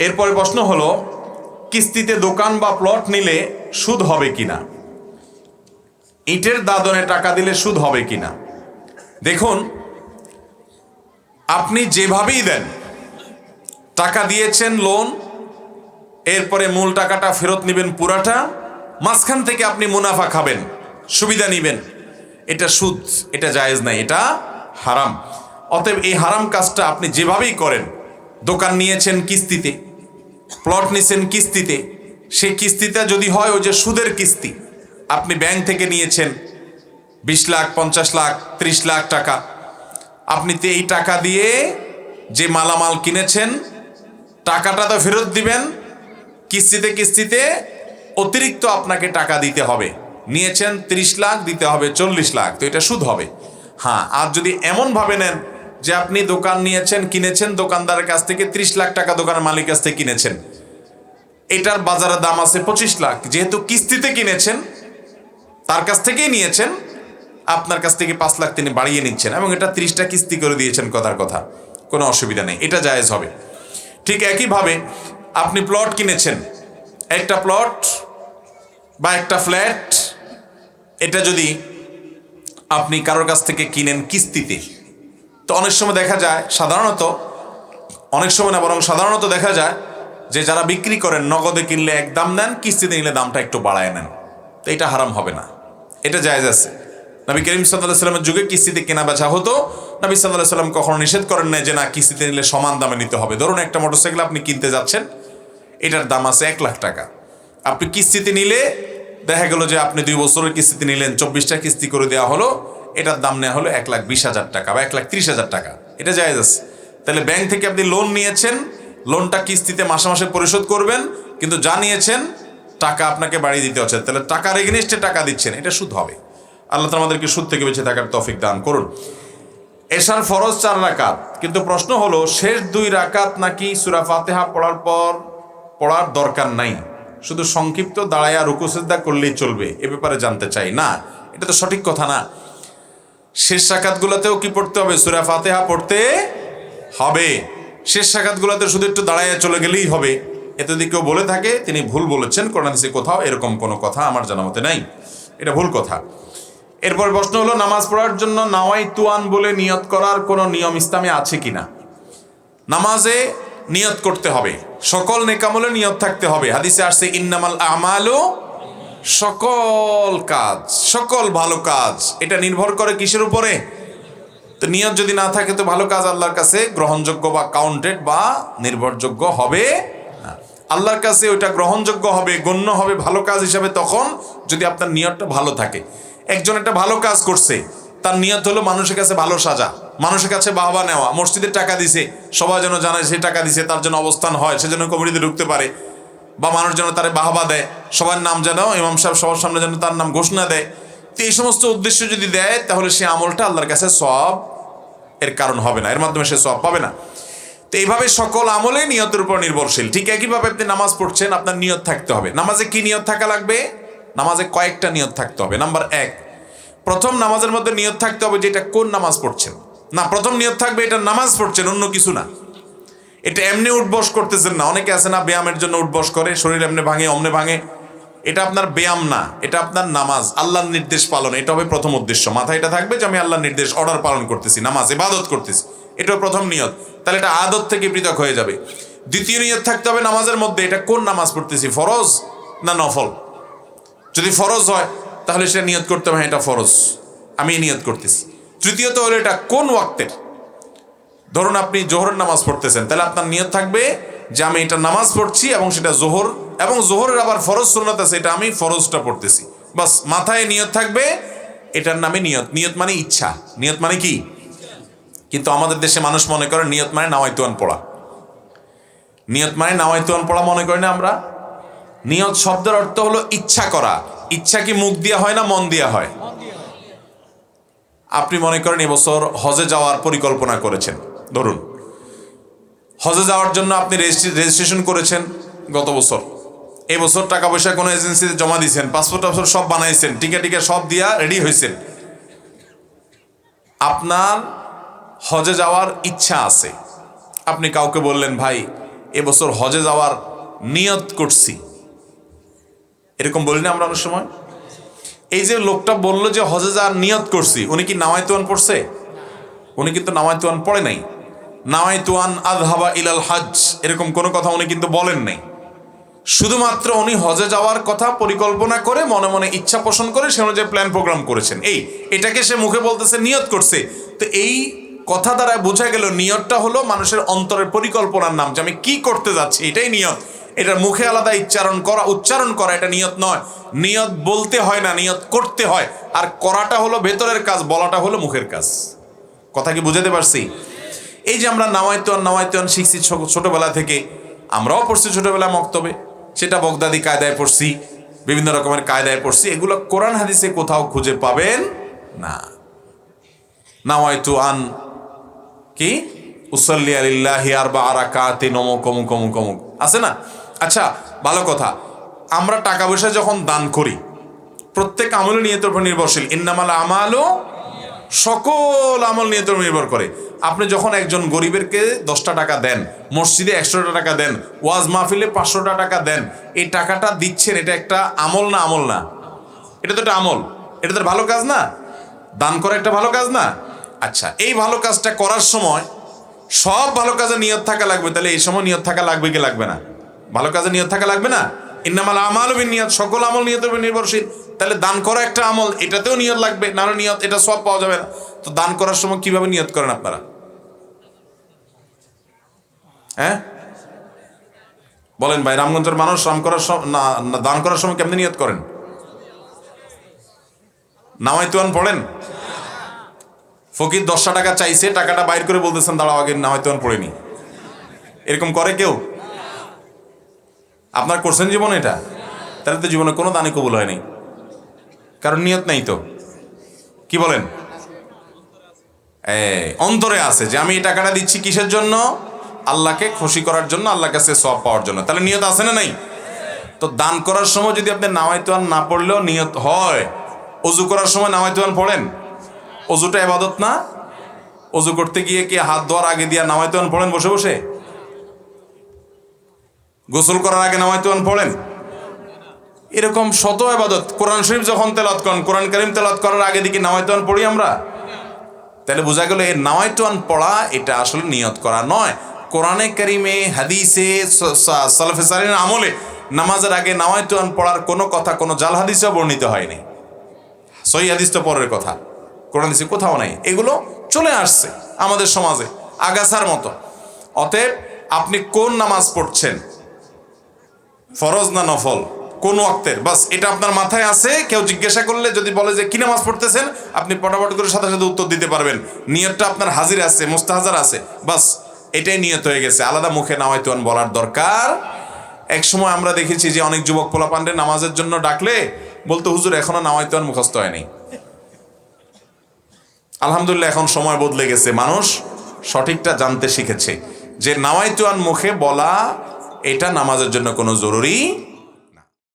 এরপরে প্রশ্ন হলো, কিস্তিতে দোকান বা প্লট নিলে সুদ হবে কিনা? ইটের দাদনে টাকা দিলে সুদ হবে কিনা? দেখুন, আপনি যেভাবেই দেন, টাকা দিয়েছেন লোন এরপরে মূল টাকাটা ফেরত নেবেন পুরাটা, মাঝখান থেকে আপনি মুনাফা খাবেন, সুবিধা নেবেন। এটা সুদ, এটা জায়েজ নাই, এটা হারাম। অতএব এই হারাম কাজটা আপনি যেভাবেই করেন, দোকান নিয়েছেন কিস্তিতে প্লট নিছেন কিস্তিতে। সেই কিস্তিটা যদি হয়, ওই যে সুদের কিস্তি। আপনি ব্যাংক থেকে নিয়েছেন বিশ লাখ, পঞ্চাশ লাখ, ত্রিশ লাখ টাকা। আপনি তো এই টাকা দিয়ে যে মালামাল কিনেছেন, টাকাটা তো ফেরত দিবেন। কিস্তিতে কিস্তিতে অতিরিক্ত আপনাকে টাকা দিতে হবে। নিয়েছেন ত্রিশ লাখ, দিতে হবে চল্লিশ লাখ, তো এটা সুদ হবে। হ্যাঁ আর যদি এমনভাবে নেন যে আপনি দোকান নিয়েছেন, কিনেছেন, দোকানদারের কাছ থেকে ত্রিশ লাখ টাকা দোকানের মালিক কাছ থেকে কিনেছেন। এটার বাজারে দাম আছে পঁচিশ লাখ। যেহেতু কিস্তিতে কিনেছেন, তার কাছ থেকেই নিয়েছেন, আপনার কাছ থেকে পাঁচ লাখ তিনি বাড়িয়ে নিচ্ছেন এবং এটা ত্রিশটা কিস্তি করে দিয়েছেন কথার কথা। কোনো অসুবিধা নেই, এটা জায়েজ হবে। ঠিক একইভাবে আপনি প্লট কিনেছেন, একটা প্লট বা একটা ফ্ল্যাট, এটা যদি আপনি কারোর কাছ থেকে কিনেন কিস্তিতে তো অনেক সময় দেখা যায়, সাধারণত, অনেক সময় না, বরং সাধারণত দেখা যায় যে যারা বিক্রি করেন, নগদে কিনলে এক দাম নেন, কিস্তিতে নিলে দামটা একটু বাড়ায় নেন। তো এটা হারাম হবে না। এটা জায়েজ আছে। নবী করিম সাল্লাহ সাল্লামের যুগে কিস্তিতে কেনা বেচা হতো। নবী সাল্লাহ সাল্লাম কখনো নিষেধ করেন না যে, না, কিস্তিতে নিলে সমান দামে নিতে হবে। ধরুন একটা মোটরসাইকেল আপনি কিনতে যাচ্ছেন, এটার দাম আছে এক লাখ টাকা। আপনি কিস্তিতে নিলে দেখা গেল যে আপনি দুই বছরের কিস্তিতে নিলেন, চব্বিশটা কিস্তি করে দেওয়া হলো। এটার দাম নেওয়া হলো এক লাখ বিশ হাজার টাকা বা এক লাখ ত্রিশ হাজার টাকা। এটা জায়েজ আছে। তাহলে ব্যাংক থেকে আপনি লোন নিয়েছেন লোনটা কিস্তিতে মাসে মাসে পরিশোধ করবেন, কিন্তু যা নিয়েছেন, টাকা আপনাকে বাড়িয়ে দিতে হচ্ছে। তাহলে টাকার এগেনিস্টে টাকা দিচ্ছেন, এটা সুদ হবে। আল্লাহ তালা আমাদেরকে সুদ থেকে বেঁচে থাকার তৌফিক দান করুন। এশার ফরজ চার রাকাত। কিন্তু প্রশ্ন হলো, শেষ দুই রাকাত নাকি সুরা ফাতেহা পড়ার পর পড়ার দরকার নাই? শুধু সংক্ষিপ্ত দাঁড়ায়া রুকুসেদ্দা করলেই চলবে, এ ব্যাপারে জানতে চাই। না, এটা তো সঠিক কথা না। শেষ সাকাতগুলোতেও কি পড়তে হবে? সুরা ফাতেহা পড়তে হবে। শেষ সাকাতগুলোতে শুধু একটু দাঁড়াইয়া চলে গেলেই হবে। এতে যদি কেউ বলে থাকে, তিনি ভুল বলেছেন, কোরআন হাদিসে কোথাও এরকম কোনো কথা আমার জানা মতে নাই। এটা ভুল কথা। এরপর প্রশ্ন হলো, নামাজ পড়ার জন্য নাওয়াই তুয়ান বলে নিয়ত করার কোনো নিয়ম ইসলামে আছে কিনা? নামাজে নিয়ত করতে হবে। সকল নেকামলে নিয়ত থাকতে হবে। হাদিসে আসছে, ইন্নামাল আমালও সকল কাজ, সকল ভালো কাজ, এটা নির্ভর করে কিসের উপরে? তো নিয়ত যদি না থাকে, তো ভালো কাজ আল্লাহর কাছে গ্রহণযোগ্য বা কাউন্টেড বা নির্ভরযোগ্য হবে আল্লাহর কাছে ওইটা গ্রহণযোগ্য হবে, গণ্য হবে ভালো কাজ হিসাবে তখন যদি আপনার নিয়তটা ভালো থাকে। একজন একটা ভালো কাজ করছে, তার নিয়ত হলো মানুষের কাছে ভালো সাজা, মানুষের কাছে বাহবা নেওয়া মসজিদের টাকা দিছে, সবাই যেন জানায় সে টাকা দিছে, তার জন্য অবস্থান হয় সেজন্য কমিটিতে ঢুকতে পারে। বা মানুষ যেন তারে বাহবা দেয়, সবার নাম যেন, ইমাম সাহেব সবার সামনে যেন তার নাম ঘোষণা দেয়। তো এই সমস্ত উদ্দেশ্য যদি দেয়, তাহলে সে আমলটা আল্লাহর কাছে সব এর কারণ হবে না, এর মাধ্যমে সে সব পাবে না। তো এইভাবে সকল আমলে নিয়তের উপর নির্ভরশীল। ঠিক একইভাবে আপনি নামাজ পড়ছেন, আপনার নিয়ত থাকতে হবে। নামাজে কি নিয়ত থাকা লাগবে? নামাজে কয়েকটা নিয়ত থাকতে হবে। নাম্বার এক, প্রথম নামাজের মধ্যে নিয়ত থাকতে হবে যে এটা কোন নামাজ পড়ছেন। না, প্রথম নিয়ত থাকবে এটা নামাজ পড়ছেন, অন্য কিছু না। এটা এমনি উঠবস করতেছেন না। অনেকে আছে না ব্যায়ামের জন্য উঠবস করে শরীর এমনি ভাঙে অমনে ভাঙে। এটা আপনার ব্যায়াম না এটা আপনার নামাজ আল্লাহর নির্দেশ পালন। এটা হবে প্রথম উদ্দেশ্য। মাথায় এটা থাকবে যে আমি আল্লাহর নির্দেশ অর্ডার পালন করতেছি নামাজ ইবাদত করতেছি। এটা প্রথম নিয়ত। তাহলে এটা আদত থেকে পৃথক হয়ে যাবে। দ্বিতীয় নিয়ত থাকতে হবে নামাজের মধ্যে এটা কোন নামাজ পড়তেছি ফরজ না নফল? যদি ফরজ হয় তাহলে সেটা নিয়ত করতে হবে হ্যাঁ, এটা ফরজ। আমি নিয়ত করতেছি। তৃতীয়ত হলো এটা কোন ওয়াক্তের? ধরুন আপনি জোহরের নামাজ পড়তেছেন, তাহলে আপনার নিয়ত থাকবে যে আমি এটা নামাজ পড়ছি এবং সেটা জোহর, এবং জোহরের আবার ফরজ সুন্নত আছে, এটা আমি ফরজটা পড়তেছি। বাস, মাথায় নিয়ত থাকবে, এটার নামে নিয়ত। নিয়ত মানে ইচ্ছা। নিয়ত মানে কি? কিন্তু আমাদের দেশে মানুষ মনে করে নিয়ত মানে নাওয়াইতুয়ান পড়া। নিয়ত মানে নাওয়াইতুয়ান পড়া মনে করি না আমরা? নিয়ত শব্দের অর্থ হলো ইচ্ছা করা। ইচ্ছা কি মুখ দিয়া হয় না মন দিয়া হয়? আপনি মনে করেন এবছর হজে যাওয়ার পরিকল্পনা করেছেন। ধরুন, হজে যাওয়ার জন্য আপনি রেজিস্ট্রেশন করেছেন গত বছর। এবছর টাকা পয়সা কোনো এজেন্সিতে জমা দিয়েছেন পাসপোর্ট টাসপোর্ট সব বানাইছেন টিকা টিকা সব দিয়া রেডি হয়েছেন আপনার হজে যাওয়ার ইচ্ছা আছে। আপনি কাউকে বললেন, ভাই এবছর হজে যাওয়ার নিয়ত করছি। এরকম বলি না আমরা অনেক সময়। এই যে লোকটা বলল যে হজে যাওয়ার নিয়ত করছি, উনি কি নামায়তুয়ান পড়ছে? উনি কিন্তু নামায়তুয়ান পড়ে নাই। নামায়তুয়ান আদহাবা ইলাল হজ এরকম কোনো কথা উনি কিন্তু বলেন নাই। শুধুমাত্র উনি হজে যাওয়ার কথা পরিকল্পনা করে, মনে মনে ইচ্ছা পোষণ করে, সে অনুযায়ী প্ল্যান প্রোগ্রাম করেছেন। এই, এটাকে সে মুখে বলতেছে, নিয়ত করছে। তো এই কথা দ্বারা বোঝা গেল, নিয়তটা হলো মানুষের অন্তরের পরিকল্পনার নাম যে আমি কি করতে যাচ্ছি, এটাই নিয়ত। এটা মুখে আলাদা উচ্চারণ করা উচ্চারণ করা, এটা নিয়ত নয়। নিয়ত বলতে হয় না, নিয়ত করতে হয়। আর করাটা হলো ভেতরের কাজ, বলাটা হলো মুখের কাজ। কথা কি বুঝাতে পারছি? এই যে আমরা নামায়তন নামায়তন শিখছি ছোটবেলা থেকে, আমরাও পড়ছি ছোটবেলা মক্তবে। সেটা বগদাদি কায়দায় পড়ছি, বিভিন্ন রকমের কায়দায় পড়ছি। এগুলো কোরআন হাদিসে কোথাও খুঁজে পাবেন না। নাওয়াইতু আন কি? উসল্লি আলিল্লাহি আর বা আরাকাতে নমক অমুক অমুক অমুক আছে না? আচ্ছা ভালো কথা। আমরা টাকা পয়সা যখন দান করি, প্রত্যেক আমলে নিয়তের উপর নির্ভরশীল। ইন্নামাল আমালও সকল আমল নিয়ে নির্ভর করে। আপনি যখন একজন গরিবেরকে দশটা টাকা দেন, মসজিদে একশোটা টাকা দেন, ওয়াজ মাহফিলে পাঁচশোটা টাকা দেন, এই টাকাটা দিচ্ছেন, এটা একটা আমল না আমল না? এটা তো একটা আমল। এটা তো ভালো কাজ না? দান করা একটা ভালো কাজ না? আচ্ছা এই ভালো কাজটা করার সময় সব ভালো কাজে নিয়ত থাকা লাগবে, তাহলে এই সময় নিয়ত থাকা লাগবে কি লাগবে না? ভালো কাজে নিয়ত থাকা লাগবে না? ইন্নামাল আমাল নিয়ত, সকল আমল উপর নির্ভরশীল। তাহলে দান করা একটা আমল, এটাতেও নিয়ত লাগবে না নিয়ত, এটা সব পাওয়া যাবে না। তো দান করার সময় কীভাবে নিয়ত করেন আপনারা? হ্যাঁ? বলেন ভাই, রামগঞ্জের মানুষ রাম করার না দান করার সময় কেমনি নিয়ত করেন? নামাইতুয়ান পড়েন? ফকির দশটা টাকা চাইছে, টাকাটা বাইর করে বলতেছেন, দাঁড়াও, আগে নামাইতুয়ান পড়েনি। এরকম করে কেউ? আপনার করছেন জীবনে এটা? তাহলে তো জীবনে কোনো দানে কবুল হয়নি কারণ নিয়ত নাই তো। কি বলেন? অন্তরে আছে যে আমি এই টাকাটা দিচ্ছি কিসের জন্য? আল্লাহকে খুশি করার জন্য আল্লাহ কাছে সব পাওয়ার জন্য। তাহলে নিয়ত আছে না নাই? তো দান করার সময় যদি আপনি নামাইতুয়ান না পড়লেও নিয়ত হয়, অজু করার সময় নামাইতুয়ান পড়েন? অজুটা এবাদত না? অজু করতে গিয়ে কি হাত ধোয়ার আগে দিয়া নামাইতুয়ান পড়েন বসে বসে? গোসল করার আগে নামাইতুয়ান পড়েন? এরকম শত আবাদত, কোরআন শরীফ যখন তেলাত করেন, কোরআন করিম তেলাত করার আগে দিকে নামাইতুয়ান পড়ি আমরা? তাহলে বোঝা গেল এই নামাইতুয়ান পড়া, এটা আসলে নিয়ত করা নয়। কোরআনে করিমে, হাদিসে, স- সা- সালিনের আমলে নামাজের আগে নামাইতুয়ান পড়ার কোনো কথা, কোনো জাল হাদিসেও বর্ণিত হয়নি। সহি হাদিস তো পরের কথা। কোরআন হাদিসে কোথাও নাই। এগুলো চলে আসছে আমাদের সমাজে, আগাছার মতো। অতএব আপনি কোন নামাজ পড়ছেন? ফরজ না নফল? কোন ওয়াক্তের? বাস, এটা আপনার মাথায় আছে? কেউ জিজ্ঞাসা করলে যদি বলে যে, কি নামাজ পড়তেছেন? আপনি পটাপট করে সাথে সাথে উত্তর দিতে পারবেন। নিয়তটা আপনার হাজির আছে, মোস্তাহাজার আছে। বাস, এটাই নিয়ত হয়ে গেছে। আলাদা মুখে নামাইতুয়ান বলার দরকার। এক সময় আমরা দেখেছি যে, অনেক যুবক পোলাপান্ডে নামাজের জন্য ডাকলে বলতো, হুজুর, এখনও নামাইতুয়ান মুখস্থ হয়নি। আলহামদুলিল্লাহ, এখন সময় বদলে গেছে। মানুষ সঠিকটা জানতে শিখেছে যে নামাইতুয়ান মুখে বলা, এটা নামাজের জন্য কোনো জরুরি